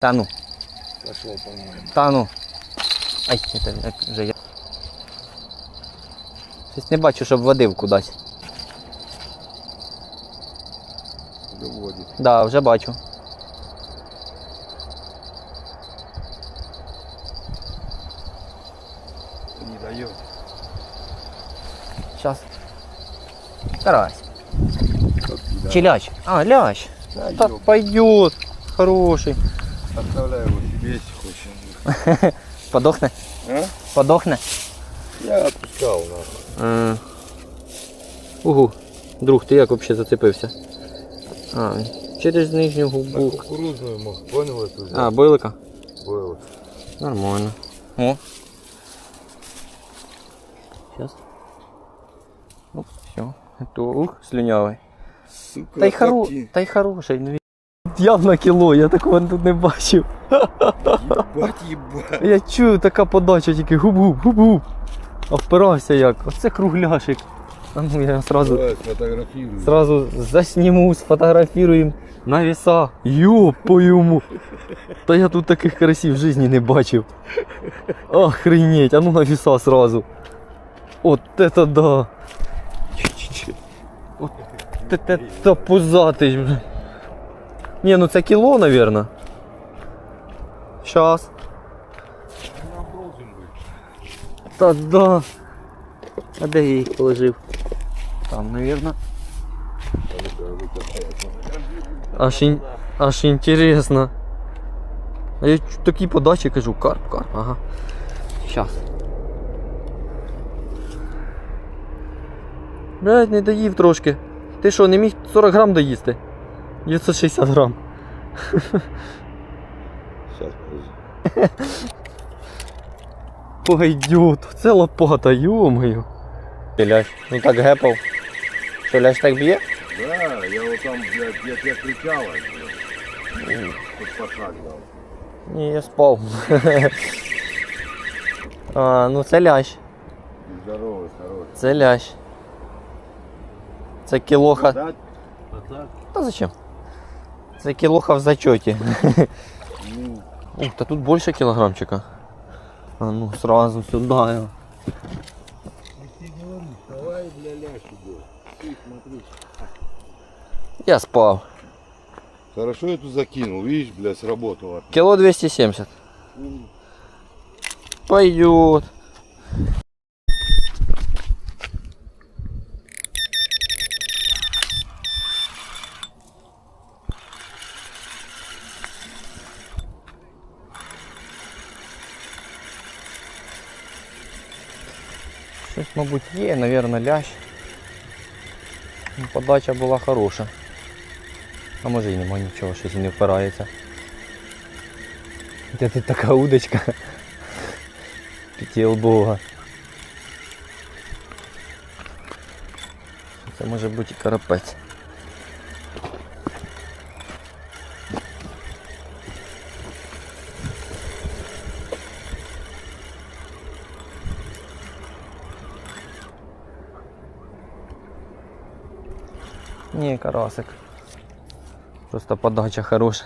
Та ну, Пошел, по-моему. та ну. Ай, це як вже я. Щось не бачу, щоб водив кудись. Выводит. Да, вже бачу. Не дает. Щас. Карась. Чи лящ? А, лящ. Да, Так ёб. пойдет. Хороший. Оставляй его себе, если хочешь. Подохне? А? Подохне? Я отпускал, нахуй. А. Угу. Друг, ти як взагалі зацепився? А, через нижню На губу. кукурузную мог, понял эту взять? А, бойлика? Было. Нормально. О. Сейчас. Оп, все. Это, ух, слюнявий. Сука, Та й, хоро... какие- Та й хороший. Ну, він явно кіло, я такого тут не бачив. Ебать, ебать. Я чую, така подача тільки губ-губ, губ-губ. А впирався як. Оце кругляшик. А ну я сразу, Давай сфотографируй. сразу засніму, сфотографіруємо на весах. Йопу йому. Та я тут таких карасів в житті не бачив. Охренеть, а ну на веса сразу. От это да. От это пузатий. бля. Ні, ну це кіло, наверное. Щас. Та да. А де я їх положив? Там, наверное. Аж, ін... Аж інтересно. А я такі подачі кажу, карп, карп, ага. Щас. Блядь, не доїв трошки. Ти що, не міг 40 грам доїсти? 960 грам. Сейчас, подожди. Пойдет, це лопата, йомаю. Лящ, ну так гепав. Що, лящ так б'є? Да, я вот там, блядь, я тебя кричал, блядь. Тут пошаг дал. Ні, я спав. а, ну це лящ. Здоровый, хороший. Це лящ. Це кілоха. Дать? А так? Та зачем? Це кілоха в зачоті. Ну, Ух, та тут більше кілограмчика. А ну сразу сюди. його. ты говоришь, давай, бля, лящ идет. Ты смотри. Я спав. Хорошо я тут закинул, видишь, бля, сработало. Кіло 270. Пойдет. Щось, мабуть, є, мабуть, лящ. Ну, Подача була хороша. А може і нема нічого, щось не впирається. Де тут така удочка? П'ятиелбова. Це може бути і карапець. Ні, карасик. Просто подача хороша.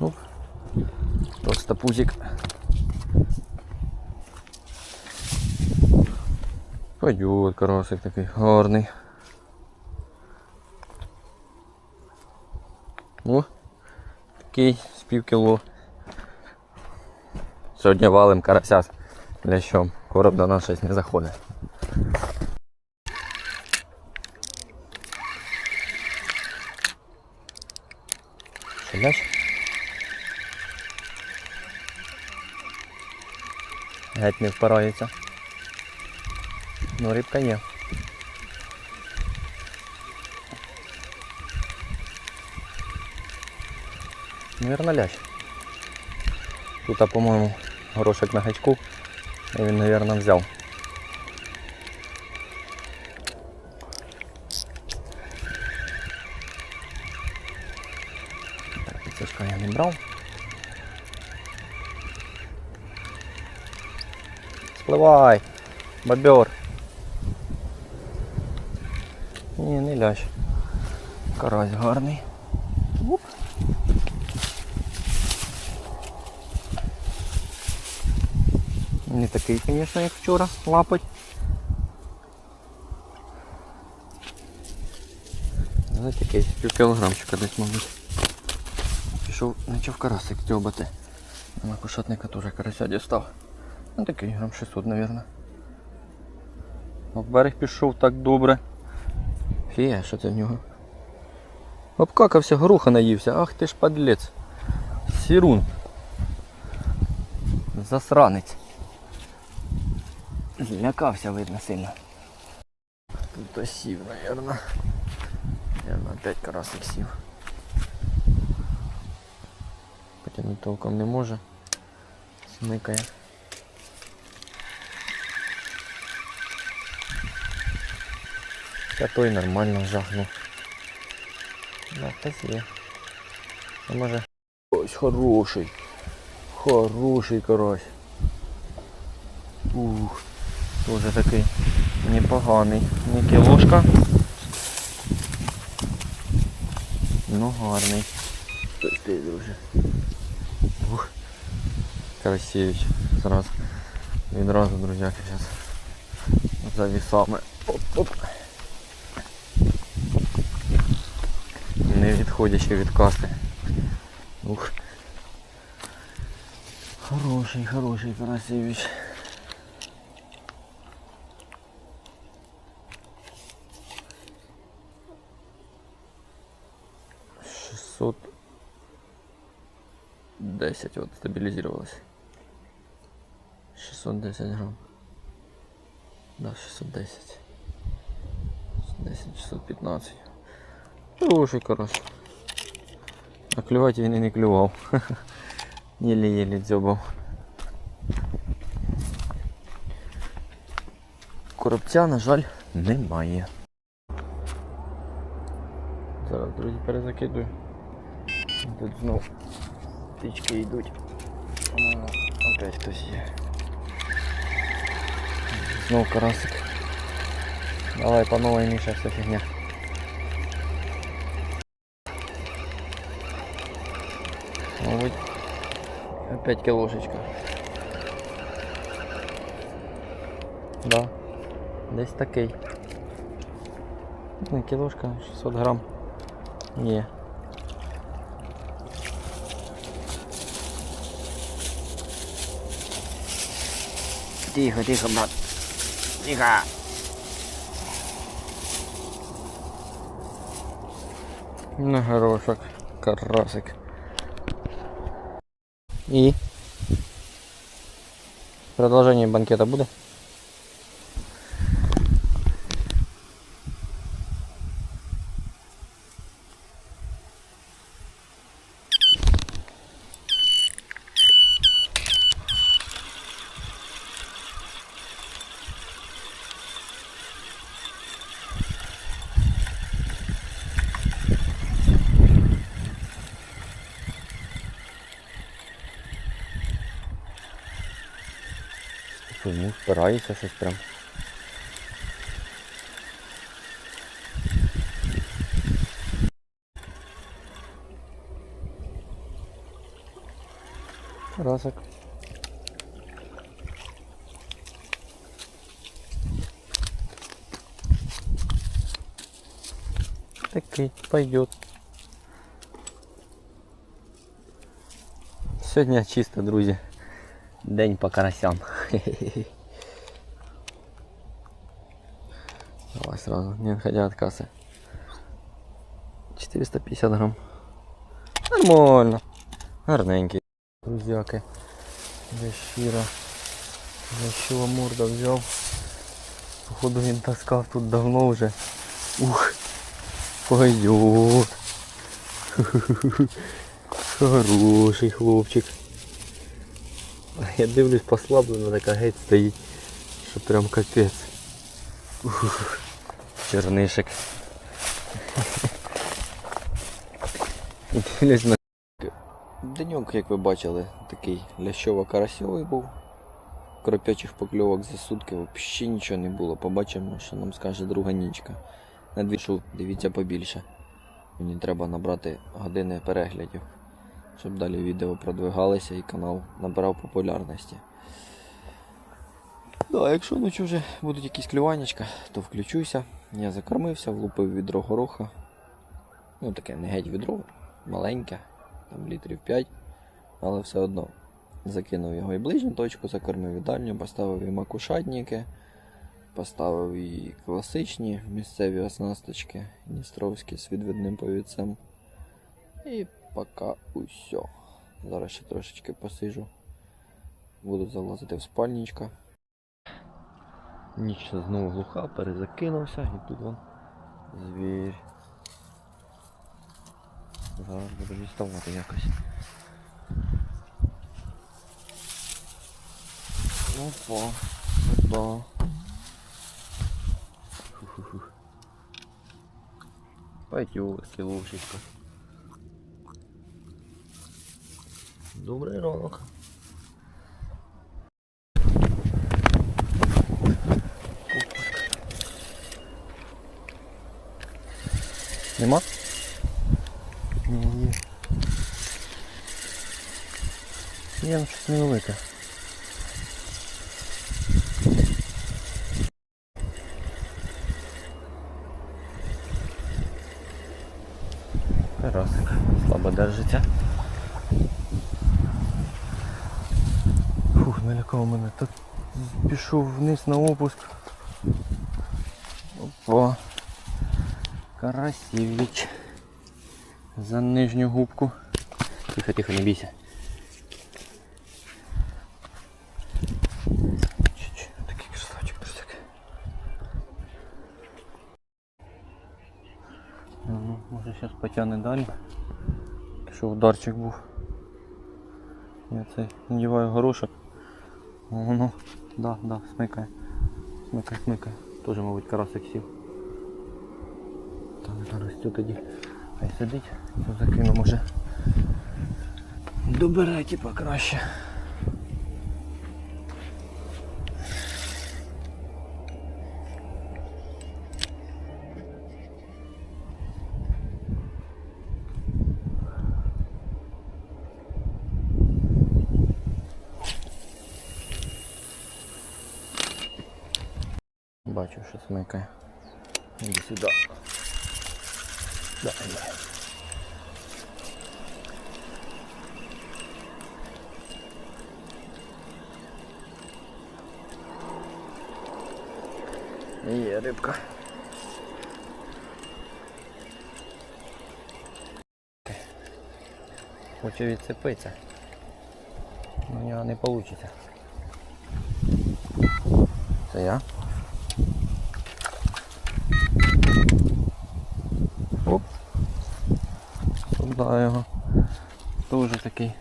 Ну, Просто пузик. Пойдет карасик такий гарний. О, такий з пів кіло. Сьогодні валим карася з лящом. Короб до нас щось не заходить. Лящ? Геть не впирається. Ну, рибка є. Наверно, лящ. Тут, по-моєму, горошек на гачку. І він, наверно, взяв. Пливай, бобер. Ні, не лящ. Карась гарний. Уп. Не такий, звісно, як вчора лапоть. Але такий, пів кілограмчика десь, мабуть. Пішов, почав карасик дзьобати. На кушатника теж карася дістав. Ну такий грам 600, мабуть. В берег пішов так добре. Фія, що це в нього? Обкакався, горуха наївся. Ах ти ж подлець. Сірун. Засранець. Злякався, видно, сильно. Тут сів, наверное. Наверное, опять карасик сів. Потягнути толком не може. Смикає. Та той нормально жахнув. Да, хтось є. А може. Ось хороший. Хороший карась. Ух. Тоже такий непоганий. Не кілошка. Ну гарний. Ти, друже. Ух. Красивич. Зразу. Відразу, друзяки, зараз. За вісами. Відходячи від касти. Ух. Хороший, хороший Карасевич. Шестьсот десять вот стабилизировалось. 610 грамм. Да, 610. 610, 615. Хороший карась. А клювати він і не клював. Єлі-єлі дзьобав. Коробця, на жаль, немає. Зараз, друзі, перезакидую. Тут знов птички йдуть. О, Опять хтось є. Знов карасик. Давай по новой Миша, вся фигня. Мабуть, опять кілошечка. Да. Десь такий. Не кілошка, 600 грам. Є. Тихо, тихо, брат. Тихо. На горошок, карасик. И продолжение банкета буде? Ну, спирається щось прям. Разок. Такий пойдет. Сьогодні чисто, друзі. День по карасям. сразу, не отходя от кассы. 450 грамм. Нормально. Гарненький. Друзяки. Ящира. Ящила морда взяв. Походу він таскав тут давно вже. Ух. Пойдет. Хороший хлопчик. Я дивлюсь послаблена така геть стоїть, що прям капець. Ух, чернишик. І дивлюсь на Деньок, як ви бачили, такий лящово-карасьовий був. Кропячих покльовок за сутки взагалі нічого не було. Побачимо, що нам скаже друга нічка. На дві дивіться побільше. Мені треба набрати години переглядів щоб далі відео продвигалися і канал набирав популярності. Да, якщо ночі вже будуть якісь клюванечка, то включуся. Я закормився, влупив відро гороха. Ну таке не геть відро, маленьке, там літрів 5, але все одно. Закинув його і ближню точку, закормив і дальню, поставив і макушатники, поставив і класичні місцеві оснасточки, дністровські з відвідним повідцем. І поки усьо. Зараз ще трошечки посижу. Буду залазити в спальничка. Ніч знову глуха, перезакинувся і тут вон звір. Зараз буду діставати якось. Опа, опа. Фу-фу-фу. Пойдет. Добрий ранок. Нема? Ні, є. Є ну, щось невелике. Карасик слабо держиться. Фух, налякав мене. Так пішов вниз на опуск. Опа. Карасівіч. За нижню губку. Тихо, тихо, не бійся. Такий красавчик, друзяк. Ну, може зараз потягне далі. Якщо ударчик був. Я цей надіваю горошок. Воно, да, да, смикає. Смикає, смикає. Тоже, мабуть, карасик сів. Зараз цю тоді. Хай сидить, цю закину може. Добирай типа краще. Бачу, що смикає. Іди сюди. Дай. Є рибка. Хочу відцепитися. У нього не вийде. Це я. Оп. Сюди його. Тоже такий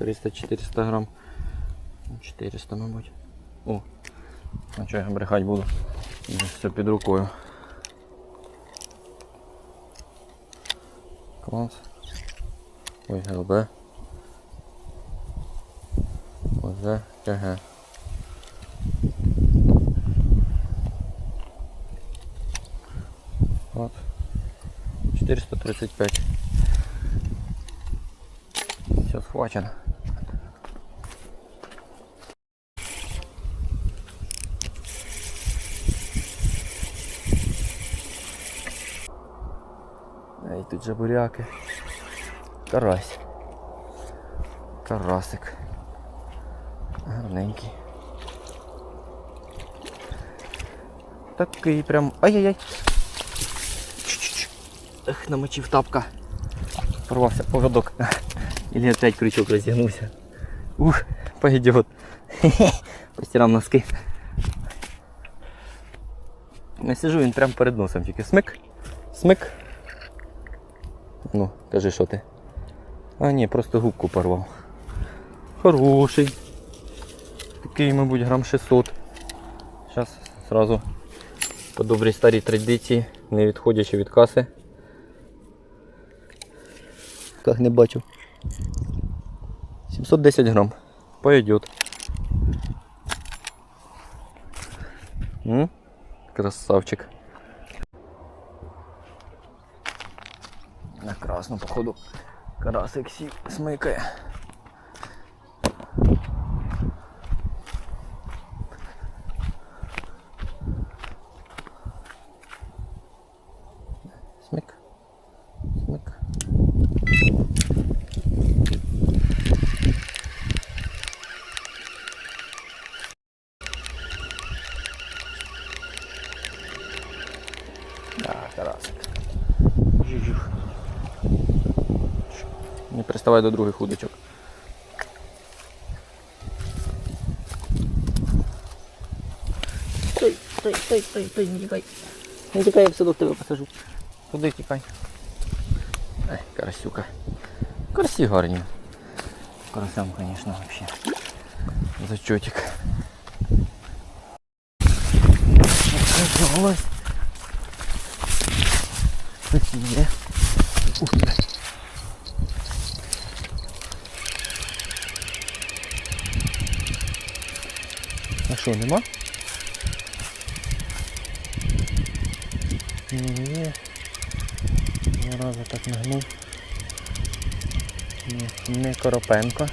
300-400 грам. 400, мабуть. О, а що я брехати буду? Все під рукою. Клас. Ой, ЛБ. ОЗ, ТГ. От. 435. Все. Ей, тут же. Карась. Карасик. Гарненький. Такий прям. Ай-яй-яй. Ех, намочив тапка. Порвався поводок. Или опять крючок розігнувся. Ух, пойдет. Постирав носки. Не сижу, він прямо перед носом тільки смик. Смик. Ну, кажи, що ти. А ні, просто губку порвав. Хороший. Такий, мабуть, грам 600. Зараз сразу по добрій старій традиції, не відходячи від каси. Как не бачу. 710 грам. Пойдет. М? Красавчик. На красну, походу, карасик сі смикає. Доставай до других удочок. Стой, стой, стой, стой, стой, не тікай. Не тікай, я все до тебе посажу. Куди тікай? Ай, карасюка. Карасі гарні. Карасям, звісно, вообще. Зачетик. Оказалось. Ось є. Ух, блядь. Що, нема? Ні. Два рази так нагнув. Ні, не Коропенко.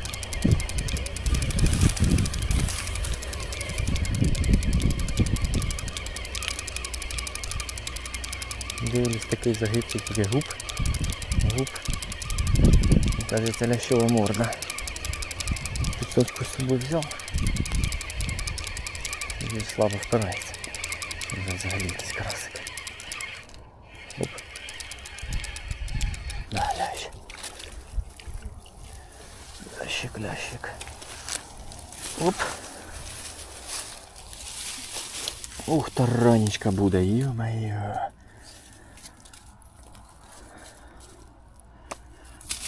Дивлюсь такий загибчик тільки губ. Губ. Кажеться лящова морда. П'ятсотку з собою взяв. І слабо впирається. Вже взагалі якийсь красик. Оп. Да, лящ. Лящик, лящик. Оп. Ух, таранечка буде, ё-моё.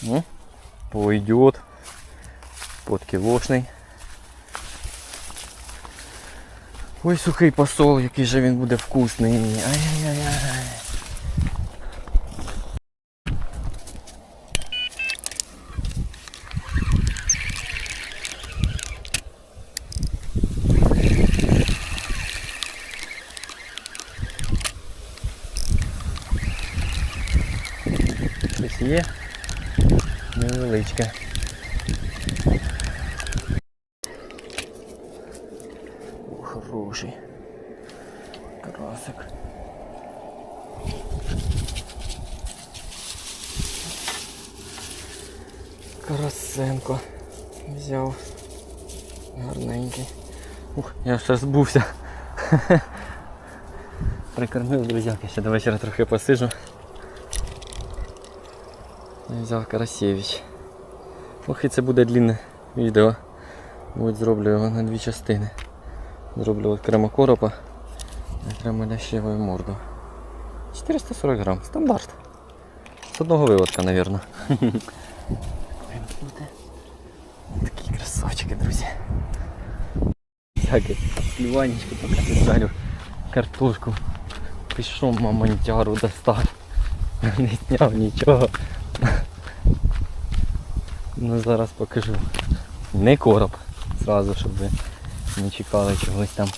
Ну, пойдет. Подкілошний. Ой, сухий посол, який же він буде вкусний. Ай-яй-яй-яй. Щось є невеличке. О, хороший. Красик. Карасенко взяв. Гарненький. Ух, я ще збувся. Прикормив друзяки, ще до вечора трохи посижу. Я взяв Карасєвич. Ох, і це буде длинне відео. Будь зроблю його на дві частини. Зроблю окремо коропа, окремо лящевою морду. 440 грам, стандарт. З одного виводка, мабуть. Такі красавчики, друзі. Всяке клюванечко поки жарю картошку. Пішов мамонтяру достав. Не зняв нічого. Ну зараз покажу. Не короб. Зразу, щоб ви не чекали чогось там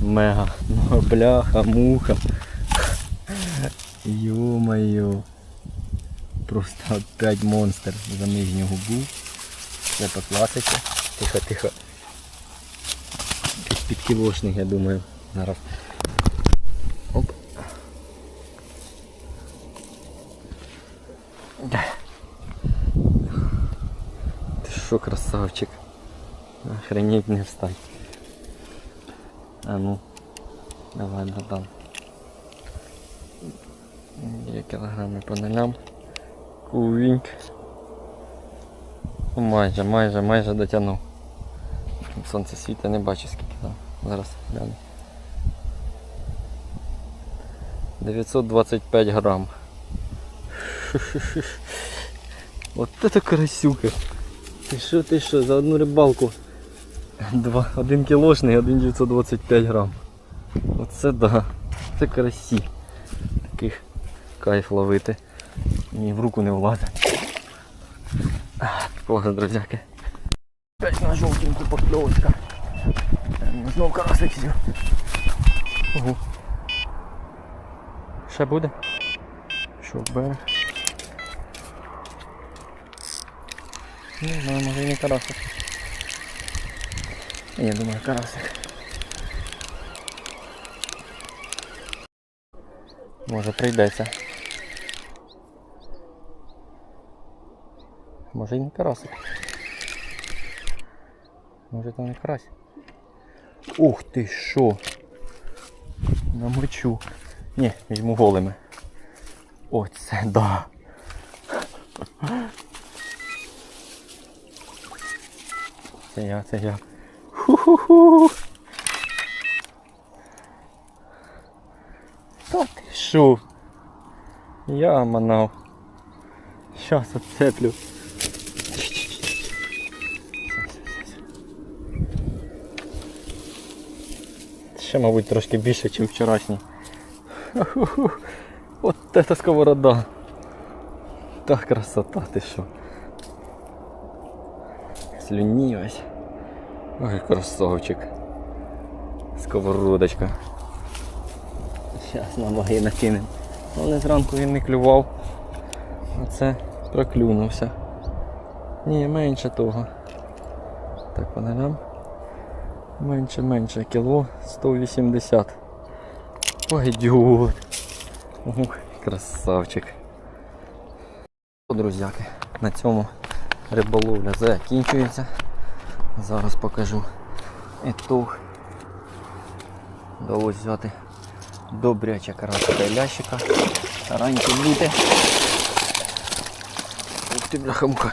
мега. Ну бляха, муха. Йо-моє. Просто опять монстр за нижню губу. Це покласиться. Тихо, тихо. Якийсь підкілошний, я думаю. Зараз. Оп. Ти що, красавчик? Охренеть не встань. А ну, давай, братан. Є кілограми по нулям. Кувіньк. Ну, Майже, майже, майже дотягнув. Сонце світа не бачу скільки там. Зараз гляну. 925 грам. От это карасюка. Ти що, ти що, за одну рибалку? Два, один кілошний, один 925 грам. Оце да. Це карасі. Таких кайф ловити. І в руку не влазить. Ах, друзяки. Опять на жовтеньку покльовочка. Е, Знов карасик взяв. Ого. Ще буде? Що, берег? Не знаю, може і не карасик. Я думаю, карасик. Може прийдеться. Може і не карасик. Може там не карась. Ух ти що! Намочу. Ні, візьму голими. Оце да. це я, це я. Ху-ху-ху. Та ти що? Я манав. Щас оцеплю. Ще, мабуть, трошки більше, ніж вчорашній. От це сковорода. Та красота, ти що. Слюні ось. Ой, красавчик. Сковородочка. Зараз на ваги накинемо. Але зранку він не клював. Оце проклюнувся. Ні, менше того. Так, понадам. Менше, менше. Кіло 180. Пойдет. Ух, красавчик. Друзяки, на цьому риболовля закінчується. Зараз покажу етух. Вдалося взяти добряче карасика і лящика. Тараньки бути. Ух ти, бляха-муха.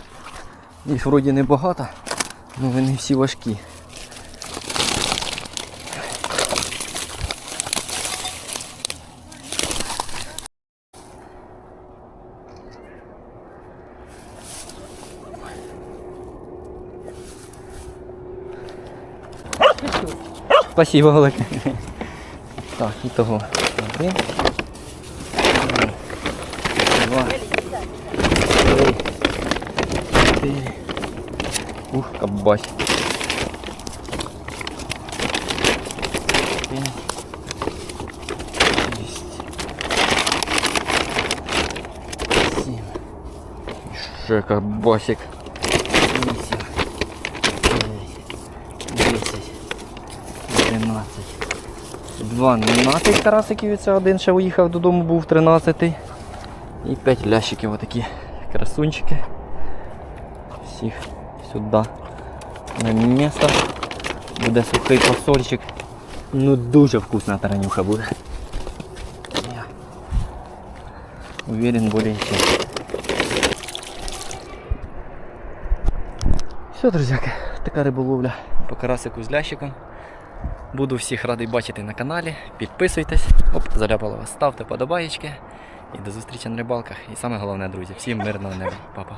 Їх вроді небагато, але вони всі важкі. Спасибо велике. Так, і того. Один. Два. Три. Чотири. Ух, кабась. П'ять. Шість. Сім. І Ще кабасик. 12 карасиків і це один ще уїхав додому, був 13. І 5 лящиків отакі красунчики. Всіх сюди на місце. Буде сухий посольчик. Ну дуже вкусна таранюха буде. Я уверен более чем. Все, друзяки, така риболовля по карасику з лящиком. Буду всіх радий бачити на каналі. Підписуйтесь, оп, заляпало вас, ставте подобаєчки. І до зустрічі на рибалках. І саме головне, друзі, всім мирного неба. Па-па.